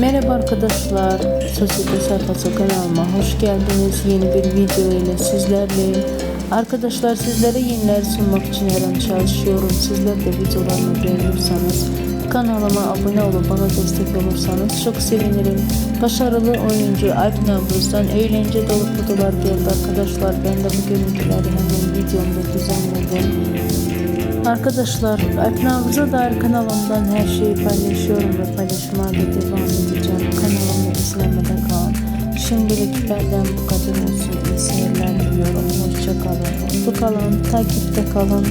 Merhaba arkadaşlar, Sosyete Sayfası kanalıma hoş geldiniz. Yeni bir video ile sizlerleyim. Arkadaşlar sizlere yeniler sunmak için her an çalışıyorum. Sizler de videolarımı beğenirseniz kanalıma abone olup bana destek olursanız çok sevinirim. Başarılı oyuncu Alp Navruz'dan eğlence dolu fotolar geldi arkadaşlar. Ben de bu görüntüleri hemen videomda düzenledim. Arkadaşlar Alp Navruz'a dair kanalımdan her şeyi paylaşıyorum ve paylaşmaya devam kalın. Şimdilik benden bu kadar olsun. İyi seyirler diliyorum. Hoşça kalın. Mutlu kalın. Takipte kalın.